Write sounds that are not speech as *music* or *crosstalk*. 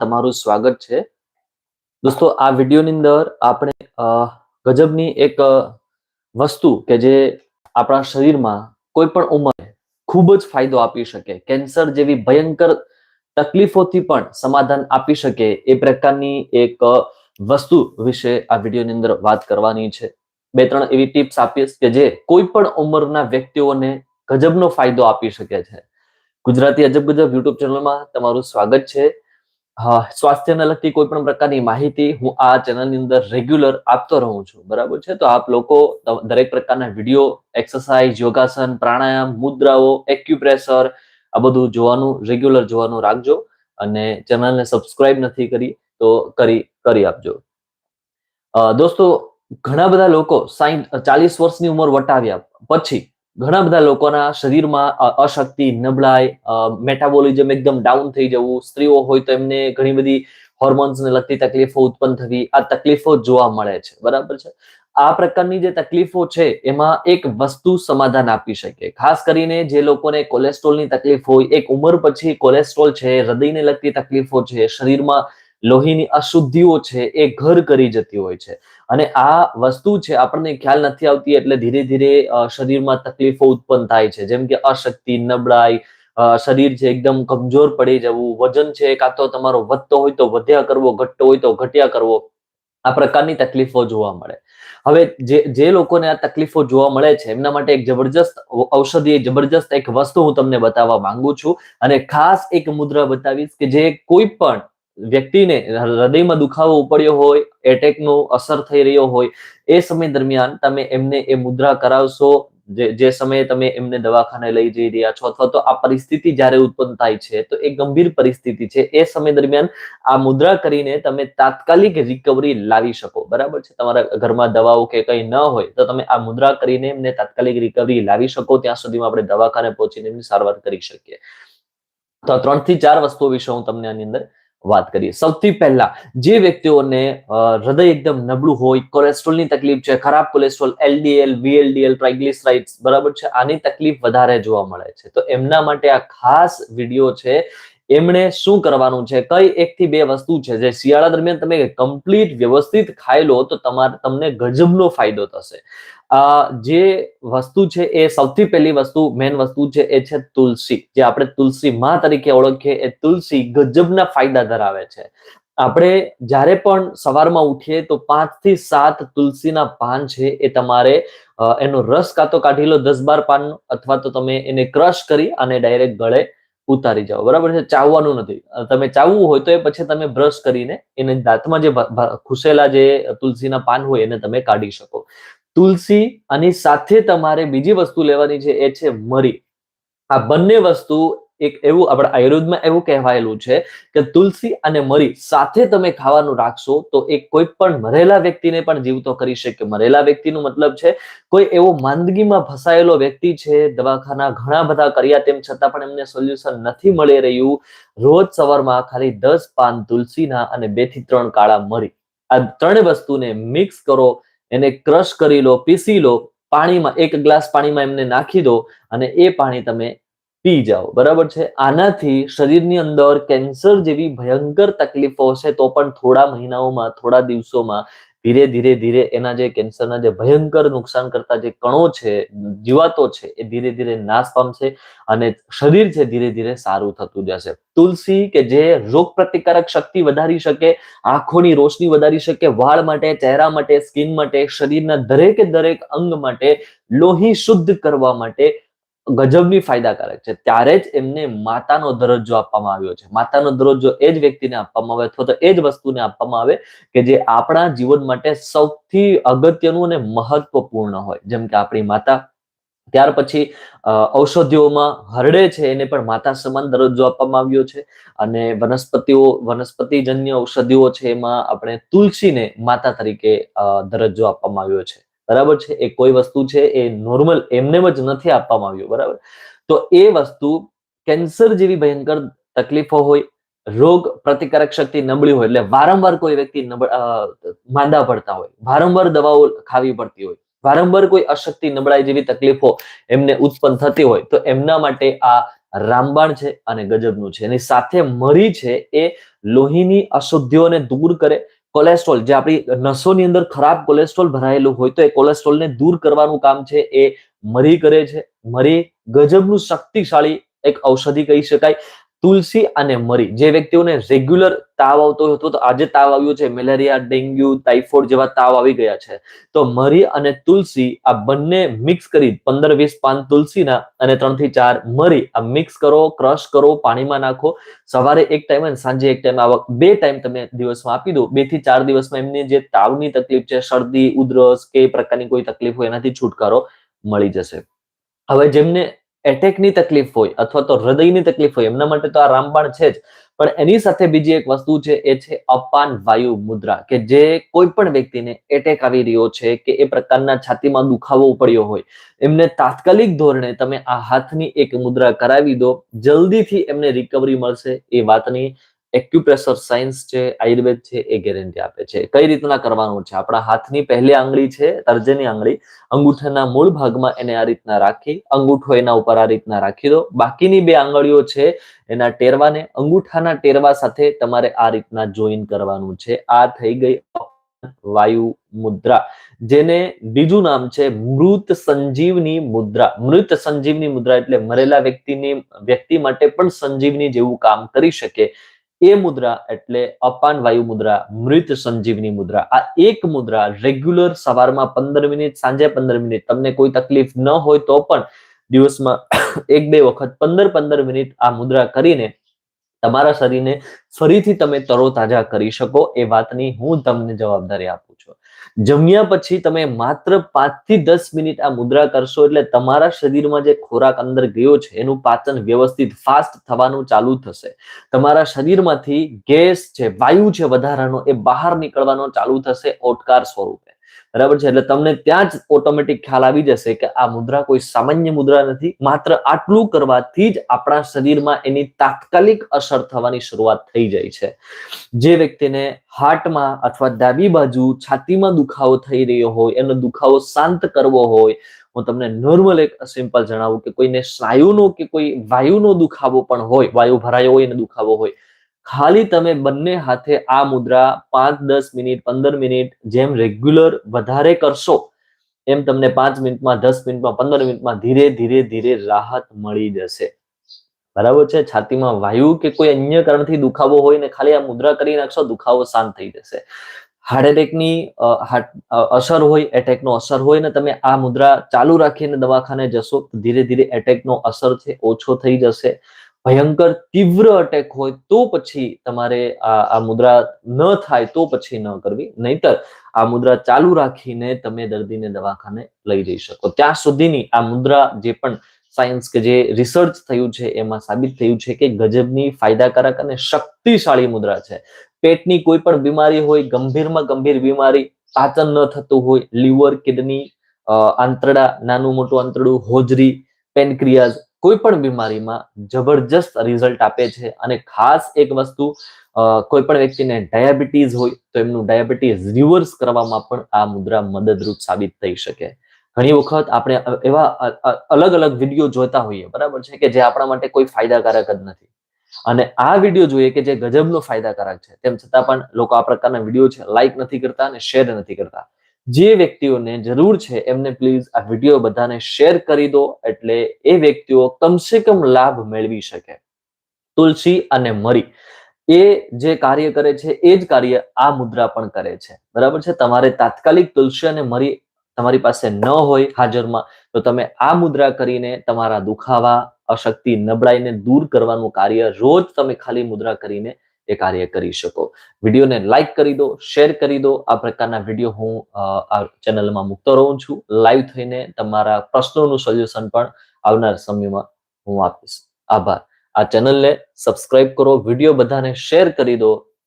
તમારું સ્વાગત છે. દોસ્તો, આ વિડીયોની અંદર આપણે ગજબની એક વસ્તુ કે જે આપણા શરીરમાં કોઈ પણ ઉંમરે ખૂબ જ ફાયદો આપી શકે, કેન્સર જેવી ભયંકર તકલીફોથી પણ સમાધાન આપી શકે એ પ્રકારની એક વસ્તુ વિશે આ વિડીયોની અંદર વાત કરવાની છે. બે ત્રણ એવી ટિપ્સ આપીશ કે જે કોઈ પણ ઉંમરના વ્યક્તિઓને ગજબનો ફાયદો આપી શકે છે. ગુજરાતી અજબ ગજબ યુટ્યુબ ચેનલમાં તમારું સ્વાગત છે. સ્વાસ્થ્યને લગતી કોઈ પણ પ્રકારની માહિતી હું આ ચેનલની અંદર રેગ્યુલર આપતો રહું છું. બરાબર છે? તો આપ લોકો દરેક પ્રકારના વીડિયો એક્સરસાઇઝ યોગાસન, પ્રાણાયામ, મુદ્રાઓ એક્યુપ્રેશર આ બધું જોવાનું રેગ્યુલર જોવાનું રાખજો અને ચેનલને સબસ્ક્રાઇબ નથી કરી તો કરી કરી આપજો. દોસ્તો, ઘણા બધા લોકો સાઈઠ, ચાલીસ વર્ષની ઉંમર વટાવ્યા પછી ઘણા બધા લોકોના શરીરમાં અશક્તિ, નબળાઈ મેટાબોલિઝમ એકદમ ડાઉન થઈ જવું, સ્ત્રીઓ હોય તો એમને ઘણી બધી હોર્મોન્સને લગતી તકલીફો ઉત્પન્ન થવી, આ તકલીફો જોવા મળે છે. બરાબર છે? આ પ્રકારની જે તકલીફો છે, એમાં એક વસ્તુ સમાધાન આપી શકે. ખાસ કરીને જે લોકોને કોલેસ્ટ્રોલની તકલીફ હોય, એક ઉંમર પછી કોલેસ્ટ્રોલ છે, હૃદયને લગતી તકલીફો છે, શરીરમાં લોહીની અશુદ્ધિઓ છે એ ઘર કરી જતી હોય છે. અને આ વસ્તુ છે આપણને ખ્યાલ નથી આવતી એટલે ધીરે ધીરે શરીરમાં તકલીફો ઉત્પન્ન થાય છે. જેમ કે અશક્તિ, નબળાઈ શરીર છે એકદમ કમજોર પડી જવું, વજન છે કાં તો તમારો વધતો હોય તો વધ્યા કરવો, ઘટતો હોય તો ઘટ્યા કરવો, આ પ્રકારની તકલીફો જોવા મળે. હવે જે જે લોકોને આ તકલીફો જોવા મળે છે, એમના માટે એક જબરજસ્ત ઔષધિ જબરજસ્ત એક વસ્તુ હું તમને બતાવવા માંગુ છું. અને ખાસ એક મુદ્રા બતાવીશ કે જે કોઈ પણ વ્યક્તિને હૃદયમાં દુખાવો ઉપડ્યો હોય એટેકનો અસર થઈ રહ્યો હોય, એ સમય દરમિયાન તમે એમને એ મુદ્રા કરાવશો, જે જે સમયે તમે એમને દવાખાને લઈ જઈ રહ્યા છો અથવા તો આ પરિસ્થિતિ જ્યારે ઉત્પન્ન થાય છે, તો એ ગંભીર પરિસ્થિતિ છે. એ સમય દરમિયાન આ મુદ્રા કરીને તમે તાત્કાલિક રિકવરી લાવી શકો. બરાબર છે? તમારા ઘરમાં દવાઓ કે કંઈ ન હોય, તો તમે આ મુદ્રા કરીને એમને તાત્કાલિક રિકવરી લાવી શકો. ત્યાં સુધીમાં આપણે દવાખાને પહોંચીને એમની સારવાર કરી શકીએ. તો ત્રણથી ચાર વસ્તુઓ વિશે હું તમને આની અંદર વાત કરીએ. સૌથી પહેલા, જે વ્યક્તિઓને હૃદય એકદમ નબળું હોય કોલેસ્ટ્રોલની તકલીફ છે, ખરાબ કોલેસ્ટ્રોલ એલડીએલ વીએલડીએલ ટ્રાઇગ્લિસરાઇડ્સ બરાબર છે, આની તકલીફ વધારે જોવા મળે છે. તો એમના માટે આ ખાસ વીડિયો છે એમણે શું કરવાનું છે? કઈ એક થી બે વસ્તુ છે જે શિયાળા દરમિયાન તમે કમ્પ્લીટ વ્યવસ્થિત ખાઈ લો તો તમારે, તમને ગજબનો ફાયદો થશે. આ જે વસ્તુ છે એ સૌથી પહેલી વસ્તુ મેન વસ્તુ છે એ છે તુલસી. જે આપણે તુલસી માં તરીકે ઓળખીએ, એ તુલસી ગજબના ફાયદા ધરાવે છે. આપણે જ્યારે પણ સવારમાં ઉઠીએ તો પાંચથી સાત તુલસીના પાન છે એ તમારે એનો રસ કાં તો કાઢી લો દસ બાર પાન અથવા તો તમે એને ક્રશ કરી અને ડાયરેક્ટ ગળે ઉતારી જાઓ. બરાબર છે? ચાવવાનું નથી. તમે ચાવવું હોય તો એ પછી તમે બ્રશ કરીને એને દાંતમાં જે ખુસેલા જે તુલસીના પાન હોય એને તમે કાઢી શકો. તુલસી આની સાથે તમારે બીજી વસ્તુ લેવાની છે, એ છે મરી. આ બંને વસ્તુ એક એવું આપણા આયુર્વેદમાં એવું કહેવાયેલું છે કે તુલસી અને મરી સાથે તમે ખાવાનું રાખશો તો એ કોઈ પણ મરેલા વ્યક્તિને પણ જીવતો કરી શકે. મરેલા વ્યક્તિનું મતલબ છે, કોઈ એવો માંદગીમાં ફસાયેલો વ્યક્તિ છે, દવાખાના ઘણા બધા કર્યા તેમ છતાં પણ એમને સોલ્યુશન નથી મળી રહ્યું. રોજ સવારમાં ખાલી દસ પાન તુલસીના અને બેથી ત્રણ કાળા મરી. આ ત્રણ વસ્તુને મિક્સ કરો, એને ક્રશ કરી લો, પીસી લો, પાણીમાં એક ગ્લાસ પાણીમાં એમને નાખી દો અને એ પાણી તમે પી જાઓ. બરાબર છે? આનાથી શરીરની અંદર કેન્સર જેવી ભયંકર તકલીફો હશે તો પણ થોડા મહિનાઓમાં, થોડા દિવસોમાં ધીરે ધીરે ધીરે એના જે કેન્સરના જે ભયંકર નુકસાન કરતા જે કણો છે, જીવાતો છે, એ ધીરે ધીરે નાશ પામશે અને શરીર છે ધીરે ધીરે સારું થતું જશે. તુલસી કે જે રોગ પ્રતિકારક શક્તિ વધારી શકે, આંખોની રોશની વધારી શકે, વાળ માટે, ચહેરા માટે, સ્કિન માટે, શરીરના દરેકે દરેક અંગ માટે લોહી શુદ્ધ કરવા માટે ગજબની ફાયદાકારક છે. ત્યારે જ એમને માતાનો દરજ્જો આપવામાં આવ્યો છે. માતાનો દરજ્જો એ જ વ્યક્તિને આપવામાં આવે અથવા તો એ જ વસ્તુને આપવામાં આવે કે જે આપણા જીવન માટે સૌથી અગત્યનું અને મહત્વપૂર્ણ હોય. જેમ કે આપણી માતા ત્યાર પછી ઔષધિઓમાં હરડે છે. એને પણ માતા સમાન દરજ્જો આપવામાં આવ્યો છે. અને વનસ્પતિઓ, વનસ્પતિજન્ય ઔષધિઓ છે એમાં આપણે તુલસીને માતા તરીકે દરજ્જો આપવામાં આવ્યો છે. બરાબર છે? એ કોઈ વસ્તુ છે, એ નોર્મલ એમનેમ જ નથી આપવામાં આવ્યું, બરાબર? તો એ વસ્તુ કેન્સર જેવી ભયંકર તકલીફો હોય, રોગ પ્રતિકારક શક્તિ નબળી હોય, એટલે વારંવાર કોઈ વ્યક્તિ માંદા પડતા હોય, વારંવાર દવાઓ ખાવી પડતી હોય, વારંવાર કોઈ અશક્તિ નબળાઈ જેવી તકલીફો એમને ઉત્પન્ન થતી હોય, તો એમના માટે આ રામબાણ છે અને ગજબનું છે. એની સાથે મરી છે એ લોહીની અશુદ્ધિઓને દૂર કરે કોલેસ્ટ્રોલ જે આપણી નસોની અંદર ખરાબ કોલેસ્ટ્રોલ ભરાયેલું હોય તો એ કોલેસ્ટ્રોલને દૂર કરવાનું કામ છે, એ મરી કરે છે. મરી ગજબનું શક્તિશાળી એક ઔષધિ કહી શકાય. તુલસી અને મરી. જે વ્યક્તિઓને રેગ્યુલર તાવ આવતો હતો તો આજે તાવ આવ્યો છે. મેલેરિયા, ડેન્ગ્યુ, ટાઇફોઇડ જેવા તાવ આવી ગયા છે. તો મરી અને તુલસી આ બંને મિક્સ કરી પંદર, વીસ પાન તુલસીના અને ત્રણથી ચાર મરી આ મિક્સ કરો ક્રશ કરો, પાણીમાં નાખો. સવારે એક ટાઈમ અને સાંજે એક ટાઈમ આવક. બે ટાઈમ તમે દિવસમાં આપી દો. બેથી ચાર દિવસમાં એમની જે તાવની તકલીફ છે, શરદી, ઉધરસ કે પ્રકારની કોઈ તકલીફ હોય એનાથી છુટકારો મળી જશે. હવે જેમને એટેકની તકલીફ હોય અથવા તો હૃદયની તકલીફ હોય, એમના માટે તો આ રામબાણ છે જ. પણ એની સાથે બીજી એક વસ્તુ છે, એ છે અપાન વાયુ મુદ્રા, કે જે કોઈ પણ વ્યક્તિને એટેક આવી રહ્યો છે કે એ પ્રકારના છાતીમાં દુખાવો પડ્યો હોય, એમને તાત્કાલિક ધોરણે તમે આ હાથની એક મુદ્રા કરાવી દો, જલ્દીથી એમને રિકવરી મળશે એ વાતની એક્યુપ્રેશર સાયન્સ છે, આયુર્વેદ છે, એ ગેરંટી આપે છે. કઈ રીતના કરવાનું છે? આપણા હાથની પહેલી આંગળી છે, તર્જની આંગળી. અંગૂઠાના મૂળ ભાગમાં એને આ રીતના રાખી, અંગૂઠો એના ઉપર આ રીતના રાખી દો. બાકીની બે આંગળીઓ છે, એના ટેરવાને અંગૂઠાના ટેરવા સાથે તમારે આ રીતના જોઈન કરવાનું છે. આ થઈ ગઈ વાયુ મુદ્રા. જેને બીજું નામ છે મૃત સંજીવની મુદ્રા. મૃત સંજીવની મુદ્રા એટલે મરેલા વ્યક્તિની, વ્યક્તિ માટે પણ સંજીવની જેવું કામ કરી શકે. એ મુદ્રા એટલે અપાન વાયુ મુદ્રા, મૃત સંજીવની મુદ્રા. આ એક મુદ્રા રેગ્યુલર સવારમાં પંદર મિનિટ, સાંજે પંદર મિનિટ. તમને કોઈ તકલીફ ન હોય તો પણ દિવસમાં *coughs* એક બે વખત પંદર પંદર મિનિટ આ મુદ્રા કરીને તમારા શરીરને ફરીથી તમે તરોતાજા કરી શકો. એ વાતની હું તમને જવાબદારી આપું છું. જમ્યા પછી તમે માત્ર પાંચથી દસ મિનિટ આ મુદ્રા કરશો એટલે તમારા શરીરમાં જે ખોરાક અંદર ગયો છે, એનું પાચન વ્યવસ્થિત ફાસ્ટ થવાનું ચાલુ થશે. તમારા શરીરમાંથી ગેસ છે, વાયુ છે વધારાનો, એ બહાર નીકળવાનો ચાલુ થશે, ઓટકાર સ્વરૂપે. બરાબર છે? એટલે તમને ત્યાં જ ઓટોમેટિક ખ્યાલ આવી જશે કે આ મુદ્રા કોઈ સામાન્ય મુદ્રા નથી, માત્ર આટલું કરવાથી જ આપણા શરીરમાં એની તાત્કાલિક અસર થવાની શરૂઆત થઈ જાય છે. જે વ્યક્તિને હાર્ટમાં અથવા ડાબી બાજુ છાતીમાં દુખાવો થઈ રહ્યો હોય, એનો દુખાવો શાંત કરવો હોય, હું તમને નોર્મલ એક સિમ્પલ જણાવું કે કોઈને સ્નાયુનો કે કોઈ વાયુનો દુખાવો પણ હોય, વાયુ ભરાયો હોય અને દુખાવો હોય ખાલી તમે બંને હાથે આ મુદ્રા પાંચ, દસ મિનિટ, પંદર મિનિટ જેમ રેગ્યુલર વધારે કરશો, એમ તમને પાંચ મિનિટમાં, દસ મિનિટમાં, પંદર મિનિટમાં ધીરે ધીરે ધીરે રાહત મળી જશે. બરાબર છે? છાતીમાં વાયુ કે કોઈ અન્ય કારણથી દુખાવો હોય ને ખાલી આ મુદ્રા કરી નાખશો, દુખાવો શાંત થઈ જશે. હાર્ટ એટેકની અસર હોય એટેકનો અસર હોય ને તમે આ મુદ્રા ચાલુ રાખીને દવાખાને જશો ધીરે ધીરે એટેકનો અસર છે, ઓછો થઈ જશે. ભયંકર તીવ્ર અટેક હોય તો પછી તમારે આ મુદ્રા ન થાય તો પછી ન કરવી. નહીતર આ મુદ્રા ચાલુ રાખીને તમે દર્દીને દવાખાને લઈ જઈ શકો. ત્યાં સુધીની આ મુદ્રા જે પણ સાયન્સ કે જે રિસર્ચ થયું છે એમાં સાબિત થયું છે કે ગજબની ફાયદાકારક અને શક્તિશાળી મુદ્રા છે. પેટની કોઈ પણ બીમારી હોય, ગંભીરમાં ગંભીર બીમારી, પાચન ન થતું હોય, લીવર, કિડની આંતરડા, નાનું મોટું આંતરડું, હોજરી, પેનક્રિયાઝ કોઈ પણ બીમારીમાં જબરજસ્ત રિઝલ્ટ આપે છે અને ખાસ એક વસ્તુ કોઈ પણ વ્યક્તિને ડાયાબિટીસ હોય તો એમનું ડાયાબિટીસ રિવર્સ કરવામાં પણ આ મુદ્રા મદદરૂપ સાબિત થઈ શકે. ઘણી વખત આપણે એવા અલગ અલગ વીડિયો જોતા હોઈએ, બરાબર છે? કે જે આપણા માટે કોઈ ફાયદાકારક જ નથી. અને આ વીડિયો જોઈએ કે જે ગજબનો ફાયદાકારક છે. તેમ છતાં પણ લોકો આ પ્રકારના વીડિયો છે લાઈક નથી કરતા અને શેર નથી કરતા. જે વ્યક્તિઓને જરૂર છે, એમને પ્લીઝ આ વીડિયો બધાને શેર કરી દો, એટલે એ વ્યક્તિઓ કમસે કમ લાભ મેળવી શકે. તુલસી અને મરી, એ જે કાર્ય કરે છે, એ જ કાર્ય આ મુદ્રા પણ કરે છે. બરાબર છે? તમારે તાત્કાલિક તુલસી અને મરી તમારી પાસે ન હોય હાજરમાં, તો તમે આ મુદ્રા કરીને તમારા દુખાવા, અશક્તિ નબળાઈને દૂર કરવાનું કાર્ય રોજ તમે ખાલી મુદ્રા કરીને એ કાર્ય કરી શકો. વિડીયોને લાઈક કરી દો શેર કરી દો. આ પ્રકારના વીડિયો હું આ ચેનલમાં મૂકતો રહું છું. લાઈવ થઈને તમારા પ્રશ્નોનું સોલ્યુશન પણ આવનાર સમયમાં હું આપીશ. આભાર. આ ચેનલને સબસ્ક્રાઇબ કરો, વીડિયો બધાને શેર કરી દો.